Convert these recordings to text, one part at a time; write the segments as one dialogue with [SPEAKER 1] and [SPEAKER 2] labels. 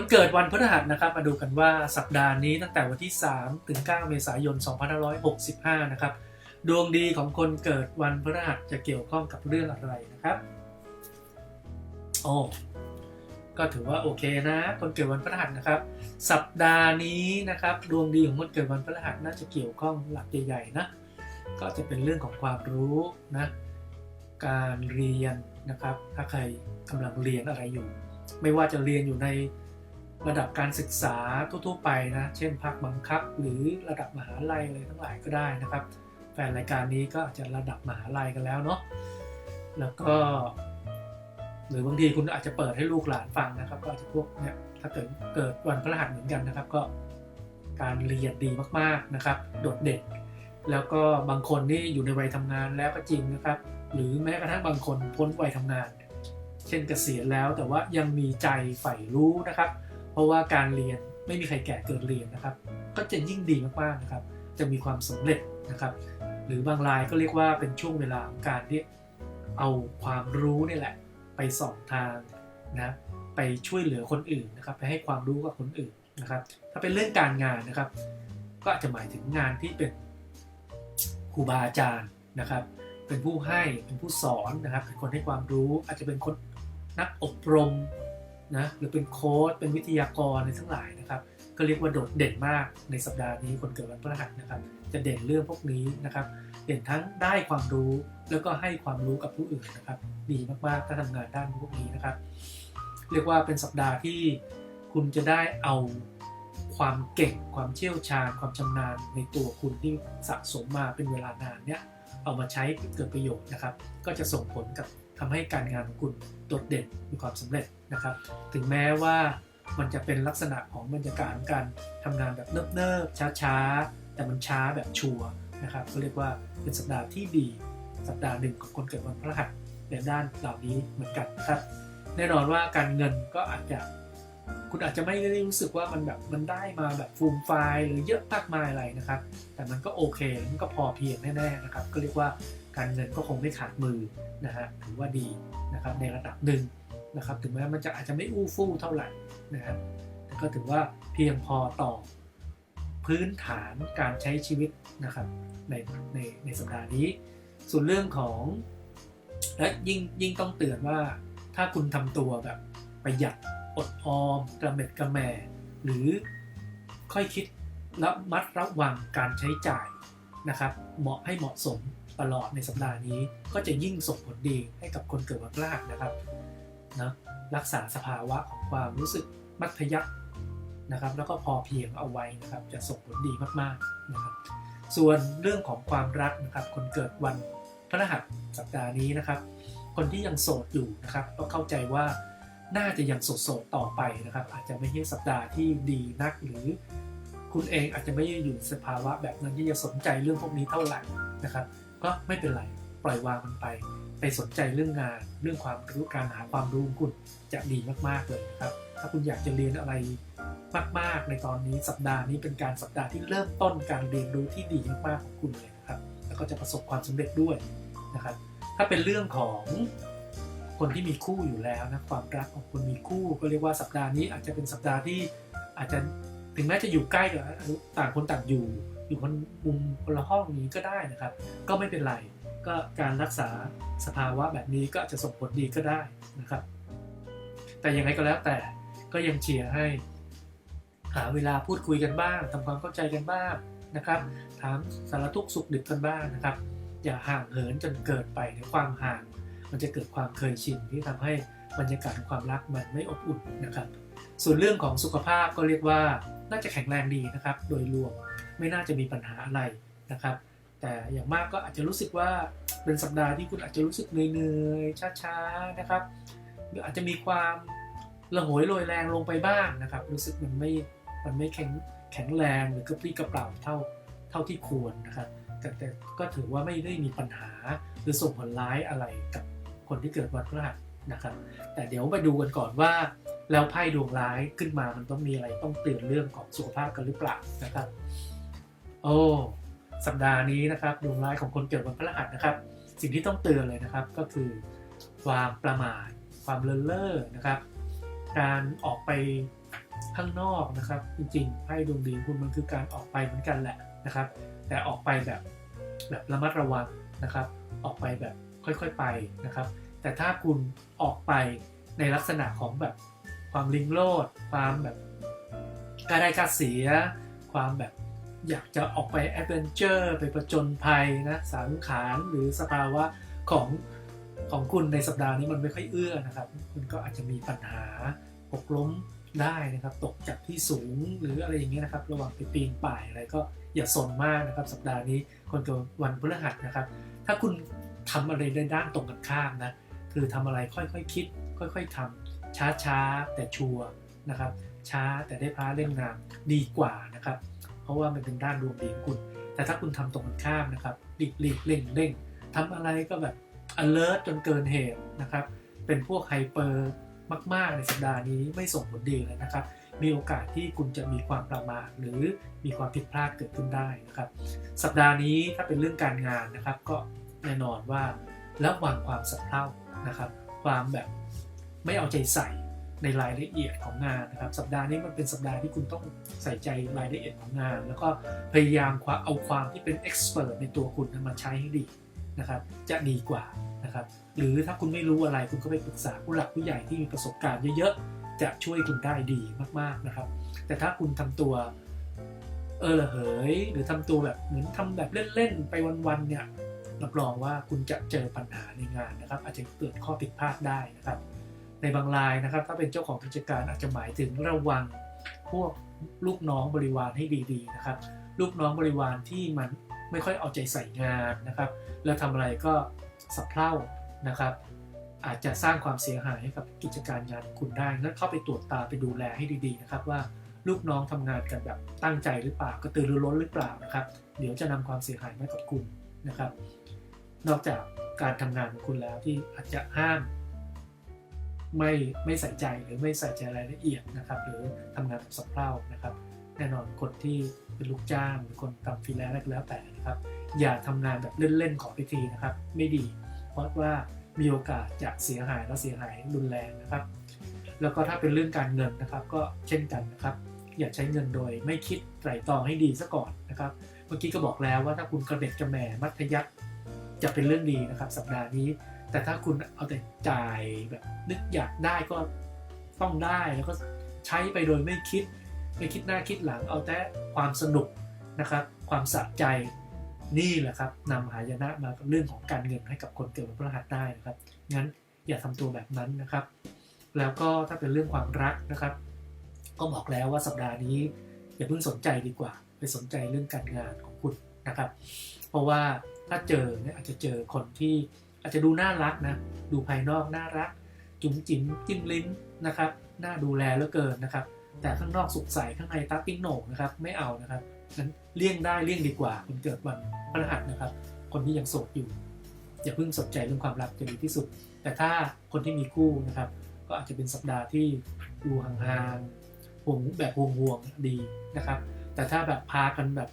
[SPEAKER 1] คนเกิดวันพฤหัสนะครับ มาดูกันว่าสัปดาห์นี้ตั้งแต่วันที่ 3 ถึง 9 เมษายน 2565 นะครับ ดวงดีของคนเกิดวันพฤหัสจะเกี่ยวข้องกับเรื่องอะไรนะครับ โอ้ ก็ถือว่าโอเคนะ คนเกิดวันพฤหัสนะครับ สัปดาห์นี้นะครับ ดวงดีของคนเกิดวันพฤหัสน่าจะเกี่ยวข้องหลักใหญ่ๆนะ ก็จะเป็นเรื่องของความรู้นะ การเรียนนะครับ ถ้าใครกำลังเรียนอะไรอยู่ ไม่ว่าจะเรียนอยู่ใน ระดับการศึกษาทั่วๆไปนะ เช่นภาคบังคับ หรือระดับมหาลัยอะไรทั้งหลายก็ได้นะครับ แฟนรายการนี้ก็อาจจะระดับมหาลัยกันแล้วเนาะ แล้วก็ หรือบางทีคุณอาจจะเปิดให้ลูกหลานฟังนะครับ ก็อาจจะพวกเนี่ยถ้าเกิดเกิดวันพฤหัสเหมือนกันนะครับ ก็การเรียนดีมากๆนะครับ โดดเด่น แล้วก็บางคนนี่อยู่ในวัยทำงานแล้วก็จริงนะครับ หรือแม้กระทั่งบางคนพ้นวัยทำงาน เช่นเกษียณแล้วแต่ว่ายังมีใจใฝ่รู้นะครับ เพราะว่าการเรียนไม่มีใครแก่เกินเรียนนะครับ ก็จะยิ่งดีมากๆนะครับ จะมีความสำเร็จนะครับ หรือบางรายก็เรียกว่าเป็นช่วงเวลาของการที่เอาความรู้นี่แหละ ไปส่องทางนะไปช่วยเหลือคนอื่นนะครับ ไปให้ความรู้กับคนอื่นนะครับ ถ้าเป็นเรื่องการงานนะครับ ก็อาจจะหมายถึงงานที่เป็นครูบาอาจารย์นะครับ เป็นผู้ให้เป็นผู้สอนนะครับ เป็นคนให้ความรู้อาจจะเป็นคนนักอบรม นะหรือเป็นโค้ชเป็นวิทยากรในทั้งหลายนะครับ ก็เรียกว่าโดดเด่นมากในสัปดาห์นี้คนเกิดวันพฤหัสนะครับ จะเด่นเรื่องพวกนี้นะครับ เด่นทั้งได้ความรู้แล้วก็ให้ความรู้กับผู้อื่นนะครับดีมากๆถ้าทำงานด้านพวกนี้นะครับ เรียกว่าเป็นสัปดาห์ที่คุณจะได้เอาความเก่งความเชี่ยวชาญ ความชำนาญในตัวคุณที่สะสมมาเป็นเวลานานเนี่ยเอามาใช้เกิดประโยชน์นะครับ ก็จะส่งผลกับ ทำให้การงานของคุณโดดเด่นมีความสำเร็จนะครับ ถึงแม้ว่ามันจะเป็นลักษณะของบรรยากาศของการทำงานแบบเนิบๆช้าๆ แต่มันช้าแบบชัวนะครับก็เรียกว่าเป็นสัปดาห์ที่ดี สัปดาห์หนึ่งของคนเกิดวันพฤหัสในด้านเหล่านี้เหมือนกันครับแน่นอนว่าการเงินก็อาจจะคุณอาจจะไม่ได้รู้สึกว่ามันแบบมันได้มาแบบฟูมไฟล์หรือเยอะมากมายอะไรนะครับ แต่มันก็โอเค มันก็พอเพียงแน่ๆนะครับ ก็เรียกว่า การเงินก็คงไม่ขาดมือนะฮะถือว่าดีนะครับในระดับหนึ่งนะครับถึงแม้มันจะอาจจะไม่อู้ฟู่เท่าไหร่นะครับแต่ก็ถือว่าเพียงพอต่อพื้นฐานการใช้ชีวิตนะครับในในในสัปดาห์นี้ ส่วนเรื่องของและยิ่งยิ่งต้องเตือนว่าถ้าคุณทำตัวแบบประหยัดอดออมกระเม็ดกระแหม่หรือค่อยคิดและมัดระวังการใช้จ่ายนะครับ เหมาะให้เหมาะสม ตลอดในสัปดาห์นี้ ก็จะยิ่งส่งผลดีให้กับคนเกิดวันพฤหัสนะครับนะรักษาสภาวะของความรู้สึกมัธยัตินะครับ แล้วก็พอเพียงเอาไว้นะครับ จะส่งผลดีมากๆนะครับ ส่วนเรื่องของความรักนะครับ คนเกิดวันพฤหัสสัปดาห์นี้นะครับ คนที่ยังโสดอยู่นะครับ ก็เข้าใจว่าน่าจะยังโสดๆต่อไปนะครับ อาจจะไม่ใช่สัปดาห์ที่ดีนักหรือคุณเองอาจจะไม่ได้อยู่นสภาวะแบบนั้นที่จะสนใจเรื่องพวกนี้เท่าไหร่นะครับ ก็ไม่เป็นไร ปล่อยวางมันไป ไปสนใจเรื่องงาน เรื่องความรู้การหาความรู้ของคุณจะดีมากๆเลยนะครับ ถ้าคุณอยากจะเรียนอะไรมาก ๆ ในตอนนี้สัปดาห์นี้เป็นการสัปดาห์ที่เริ่มต้นการเรียนรู้ที่ดีมากๆของคุณเลยนะครับ แล้วก็จะประสบความสำเร็จด้วยนะครับ ถ้าเป็นเรื่องของคนที่มีคู่อยู่แล้วนะความรักของคนมีคู่ก็เรียกว่าสัปดาห์นี้อาจจะเป็นสัปดาห์ที่อาจจะถึงแม้จะอยู่ใกล้กับต่างคนต่างอยู่ อยู่คนมุมคนละห้องนี้ก็ได้นะครับ ก็ไม่เป็นไร ก็การรักษาสภาวะแบบนี้ก็อาจจะส่งผลดีก็ได้นะครับ แต่ยังไงก็แล้วแต่ก็ยังเชียร์ให้ หาเวลาพูดคุยกันบ้างทำความเข้าใจกันบ้างนะครับ ถามสารทุกข์สุขดิบกันบ้างนะครับ อย่าห่างเหินจนเกิดไปในความห่าง มันจะเกิดความเคยชินที่ทำให้บรรยากาศความรักมันไม่อบอุ่นนะครับ ส่วนเรื่องของสุขภาพก็เรียกว่าน่าจะแข็งแรงดีนะครับ โดยรวม ไม่น่าจะมีปัญหาอะไรนะครับ แต่อย่างมากก็อาจจะรู้สึกว่าเป็นสัปดาห์ที่คุณอาจจะรู้สึกเหนื่อยๆช้าๆนะครับหรืออาจจะมีความระหวยโรยแรงลงไปบ้างนะครับ รู้สึกมันไม่มันไม่แข็งแข็งแรงหรือกระปรี้กระเปร่าเท่าเท่าที่ควรนะครับแต่แต่ก็ถือว่าไม่ได้มีปัญหาหรือส่งผลร้ายอะไรกับคนที่เกิดวันพฤหัสนะครับ แต่เดี๋ยวมาดูกันก่อนว่า แล้วไพ่ดวงร้ายขึ้นมามันต้องมีอะไรต้องเตือนเรื่องของสุขภาพกันหรือเปล่านะครับ โอ้สัปดาห์นี้นะครับดวงร้ายของคนเกิดวันพฤหัสนะครับ สิ่งที่ต้องเตือนเลยนะครับก็คือ ความประมาท ความเลินเล่อนะครับ การออกไปข้างนอกนะครับ จริงๆไพ่ดวงดีคุณมันคือการออกไปเหมือนกันแหละนะครับ แต่ออกไปแบบแบบระมัดระวังนะครับ ออกไปแบบค่อยๆไปนะครับ แต่ถ้าคุณออกไปในลักษณะของแบบความลิงโลด ความแบบกล้าได้กล้าเสีย ความแบบ อยากจะออกไปแอดเวนเจอร์ไปประจนภัยนะสังขารหรือสภาวะของของคุณในสัปดาห์นี้มันไม่ค่อยเอื้อนะครับ มันก็อาจจะมีปัญหาหกล้มได้นะครับ ตกจากที่สูงหรืออะไรอย่างเงี้ยนะครับ ระหว่างไปปีนป่ายอะไรก็อย่าสนมากนะครับ สัปดาห์นี้คนเกิดวันพฤหัสนะครับ ถ้าคุณทำอะไรในด้านตรงกันข้ามนะคือทำอะไรค่อยๆคคิด ค่อย ๆทำช้าๆแต่ชัวร์นะครับ ช้าแต่ได้พระเล่มงามดีกว่านะครับ เพราะว่ามันเป็นด้านดวงดีของคุณ แต่ถ้าคุณทำตรงกันข้ามนะครับหลีกหลีกเร่งเร่งทำอะไรก็แบบ alert จนเกินเหตุนะครับ เป็นพวกไฮเปอร์มาก ๆ ในสัปดาห์นี้ไม่ส่งผลดีเลยนะครับ มีโอกาสที่คุณจะมีความประมาทหรือมีความผิดพลาดเกิดขึ้นได้นะครับ สัปดาห์นี้ถ้าเป็นเรื่องการงานนะครับ ก็แน่นอนว่าระวังความสับเพร่านะครับ ความแบบไม่เอาใจใส่ ในรายละเอียดของงานนะครับ สัปดาห์นี้มันเป็นสัปดาห์ที่คุณต้องใส่ใจรายละเอียดของงาน แล้วก็พยายามเอาความที่เป็นเอ็กซ์เพรสในตัวคุณนั้นมาใช้ให้ดีนะครับจะดีกว่านะครับ หรือถ้าคุณไม่รู้อะไรคุณก็ไปปรึกษาผู้หลักผู้ใหญ่ที่มีประสบการณ์เยอะๆ จะช่วยคุณได้ดีมากๆนะครับ แต่ถ้าคุณทำตัวเออเหยหรือทำตัวแบบเหมือนทำแบบเล่นๆไปวันๆเนี่ยรับรองว่าคุณจะเจอปัญหาในงานนะครับ อาจจะเกิดข้อผิดพลาดได้นะครับ ในบางรายนะครับ ถ้าเป็นเจ้าของกิจการอาจจะหมายถึงระวังพวกลูกน้องบริวารให้ดีๆนะครับ ลูกน้องบริวารที่มันไม่ค่อยเอาใจใส่งานนะครับ แล้วทำอะไรก็สับเพร่านะครับ อาจจะสร้างความเสียหายให้กับกิจการงานคุณได้งั้นเข้าไปตรวจตาไปดูแลให้ดีๆนะครับ ว่าลูกน้องทำงานกันแบบตั้งใจหรือเปล่ากระตือรือร้นหรือเปล่านะครับ เดี๋ยวจะนำความเสียหายมากับคุณนะครับ นอกจากการทำงานของคุณแล้วที่อาจจะห้าม ไม่ไม่ใส่ใจหรือไม่ใส่ใจรายละเอียดนะครับหรือทำงานแบบสับเพร่านะครับ แน่นอนคนที่เป็นลูกจ้างหรือคนทำฟรีแลนซ์อะไรก็แล้วแต่นะครับ อย่าทำงานแบบเล่นๆขอไปทีนะครับ ไม่ดี เพราะว่ามีโอกาสจะเสียหายและเสียหายรุนแรงนะครับ แล้วก็ถ้าเป็นเรื่องการเงินนะครับ ก็เช่นกันนะครับ อย่าใช้เงินโดยไม่คิดไตร่ตรองให้ดีซะก่อนนะครับ เมื่อกี้ก็บอกแล้วว่าถ้าคุณกระเด็ดกระแหม่มัธยัติจะเป็นเรื่องดีนะครับ สัปดาห์นี้ แต่ถ้าคุณเอาแต่จ่ายแบบนึกอยากได้ก็ต้องได้แล้วก็ใช้ไปโดยไม่คิด ไม่คิดหน้าคิดหลังเอาแต่ความสนุกนะครับ ความสะใจนี่แหละครับนำหายนะมาเรื่องของการเงินให้กับคนเกิดวันพฤหัสได้นะครับงั้นอย่าทำตัวแบบนั้นนะครับ แล้วก็ถ้าเป็นเรื่องความรักนะครับ ก็บอกแล้วว่าสัปดาห์นี้อย่าเพิ่งสนใจดีกว่า ไปสนใจเรื่องการงานของคุณนะครับ เพราะว่าถ้าเจอเนี่ยอาจจะเจอคนที่ อาจจะดูน่ารักนะ ดูภายนอกน่ารัก จุ๋มจิ๋มจิ้มลิ้นนะครับ น่าดูแลเหลือเกินนะครับ แต่ข้างนอกสุขใสข้างในตาปิ้งโหนกนะครับ ไม่เอานะครับนั้นเลี่ยงได้เลี่ยงดีกว่าคนเกิดวันพฤหัสนะครับ คนที่ยังโสดอยู่ อย่าเพิ่งสนใจเรื่องความรักจะดีที่สุด แต่ถ้าคนที่มีคู่นะครับ ก็อาจจะเป็นสัปดาห์ที่ดูห่างๆห่วงแบบห่วงๆดีนะครับ แต่ถ้าแบบพากันแบบ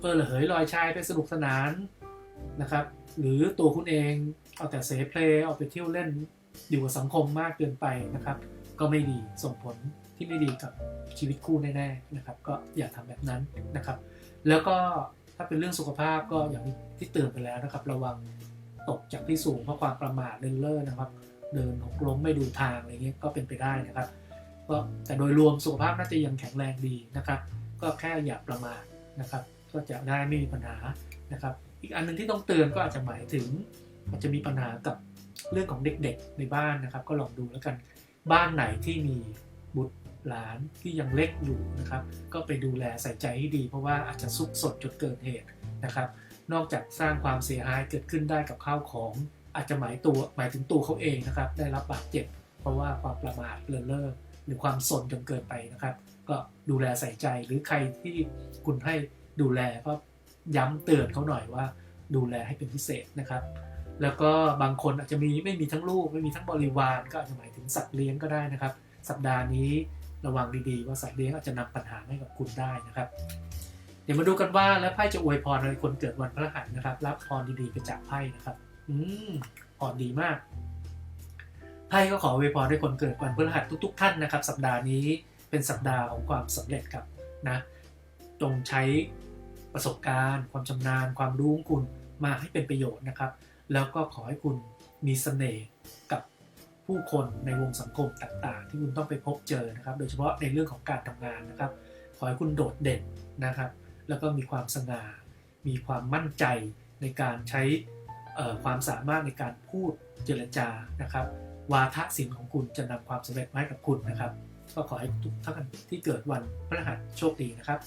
[SPEAKER 1] เออระเหยลอยชายไปสนุกสนานนะครับ หรือตัวคุณเองเอาแต่เสเพลเอาไปเที่ยวเล่นอยู่กับสังคมมากเกินไปนะครับ ก็ไม่ดีส่งผลที่ไม่ดีกับชีวิตคู่แน่ๆนะครับ ก็อย่าทำแบบนั้นนะครับ แล้วก็ถ้าเป็นเรื่องสุขภาพก็อย่างที่เตือนไปแล้วนะครับ ระวังตกจากที่สูงเพราะความประมาทเลินเล่อนะครับ เดินหกล้มไม่ดูทางอะไรเงี้ยก็เป็นไปได้นะครับก็แต่โดยรวมสุขภาพน่าจะยังแข็งแรงดีนะครับ ก็แค่อย่าประมาทนะครับ ก็จะได้ไม่มีปัญหานะครับ อีกอันหนึงที่ต้องเตือนก็อาจจะหมายถึง อาจจะมีปัญหากับเรื่องของเด็กๆในบ้านนะครับ ก็ลองดูแล้วกันบ้านไหนที่มีบุตรหลานที่ยังเล็กอยู่นะครับ ก็ไปดูแลใส่ใจให้ดี เพราะว่าอาจจะซุกสดจนเกิดเหตุนะครับ นอกจากสร้างความเสียหายเกิดขึ้นได้กับข้าวของ อาจจะหมายตัวหมายถึงตัวเขาเองนะครับ ได้รับบาดเจ็บ เพราะว่าความประมาทเลินเล่อหรือความสนจนเกินไปนะครับ ก็ดูแลใส่ใจหรือใครที่คุณให้ดูแลก็ ย้ำเตือนเขาหน่อยว่า ดูแลให้เป็นพิเศษนะครับ แล้วก็บางคนอาจจะมีไม่มีทั้งลูกไม่มีทั้งบริวารก็อาจจะหมายถึงสัตว์เลี้ยงก็ได้นะครับ สัปดาห์นี้ระวังดีๆ ว่าสัตว์เลี้ยงอาจจะนำปัญหาให้กับคุณได้นะครับ เดี๋ยวมาดูกันว่าแล้วไพ่จะอวยพรอะไรคนเกิดวันพฤหัสนะครับ รับพรดีๆไปจากไพ่นะครับ อืมพรดีมากไพ่ก็ขออวยพรให้คนเกิดวันพฤหัสทุก ๆ ท่านนะครับ สัปดาห์นี้เป็นสัปดาห์ของความสำเร็จครับนะจงใช้ ประสบการณ์ ความชำนาญ ความรู้ของคุณมาให้เป็นประโยชน์นะครับ แล้วก็ขอให้คุณมีเสน่ห์กับผู้คนในวงสังคมต่างๆ ที่คุณต้องไปพบเจอนะครับ โดยเฉพาะในเรื่องของการทำงานนะครับ ขอให้คุณโดดเด่นนะครับ แล้วก็มีความสง่า มีความมั่นใจในการใช้ความสามารถในการพูดเจรจานะครับ วาทศิลป์ของคุณจะนำความสำเร็จมาให้กับคุณนะครับ ก็ขอให้ทุกท่านที่เกิดวันพฤหัสโชคดีนะครับ